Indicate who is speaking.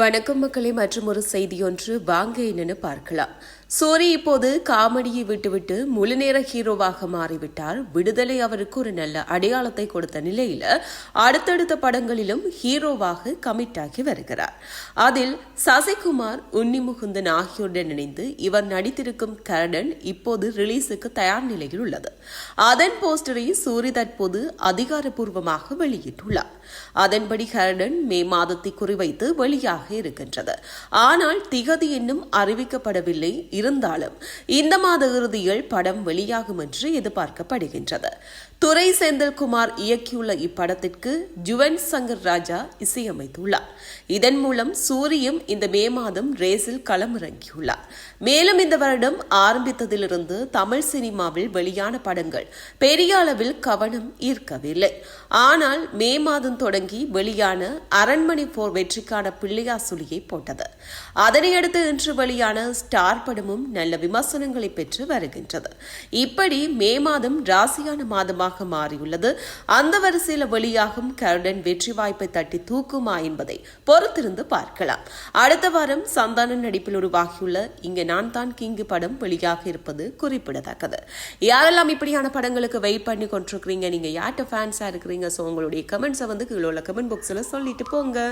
Speaker 1: வணக்கம் மக்களே மற்றும் ஒரு செய்தி ஒன்று வாங்க என்னன்னு பார்க்கலாம். சோரி இப்போது காமெடியை விட்டுவிட்டு முழுநேர ஹீரோவாக மாறிவிட்டார். விடுதலை அவருக்கு ஒரு நல்ல அடையாளத்தை கொடுத்த நிலையில அடுத்தடுத்த படங்களிலும் ஹீரோவாக கமிட் ஆகி வருகிறார். அதில் சசிகுமார் உன்னிமுகுந்தன் ஆகியோருடன் இணைந்து இவர் நடித்திருக்கும் கரடன் இப்போது ரிலீஸுக்கு தயார் நிலையில் உள்ளது. அதன் போஸ்டரை சூரி தற்போது அதிகாரப்பூர்வமாக வெளியிட்டுள்ளார். அதன்படி கரடன் மே மாதத்தை குறிவைத்து வெளியாக இருக்கின்றது. ஆனால் திகதி இன்னும் அறிவிக்கப்படவில்லை. இருந்தாலும் இந்த மாத இறுதியில் படம் வெளியாகும் என்று எதிர்பார்க்கப்படுகின்றது. துரை செந்தில்குமார் இயக்கியுள்ள இப்படத்திற்கு ஜுவன் சங்கர் ராஜா இசையமைத்துள்ளார். இதன் மூலம் சூரியும் இந்த மே மாதம் ரேஸில் களமிறங்கியுள்ளார். மேலும் இந்த வருடம் ஆரம்பித்ததிலிருந்து தமிழ் சினிமாவில் வெளியான படங்கள் பெரிய அளவில் கவனம் ஈர்க்கவில்லை. ஆனால் மே மாதம் தொடங்கி வெளியான அரண்மனை போர் வெற்றிக்கான பிள்ளையா சுழியை போட்டது. அதனையடுத்து இன்று வெளியான ஸ்டார் படமும் நல்ல விமர்சனங்களை பெற்று வருகின்றது. இப்படி மே மாதம் ராசியான மாதமாக மாறியுள்ளது. அந்த வரிசையில் வெளியாகும் கருடன் வெற்றி வாய்ப்பை தட்டி தூக்குமா என்பதை பொறுத்திருந்து பார்க்கலாம். அடுத்த வாரம் சந்தானம் நடிப்பில் உருவாகியுள்ள இங்க நான் தான் கிங்கு படம் வெளியாக இருப்பது குறிப்பிடத்தக்கது. யாரெல்லாம் இப்படியான படங்களுக்கு வெயிட் பண்ணி கொண்டிருக்கிறீங்க? நீங்க யார்கிட்ட ஃபேன்ஸா இருக்கிறீங்க? ஸோ உங்களுடைய கமெண்ட்ஸை வந்து கீழே உள்ள கமெண்ட் பாக்ஸில் சொல்லிட்டு போங்க.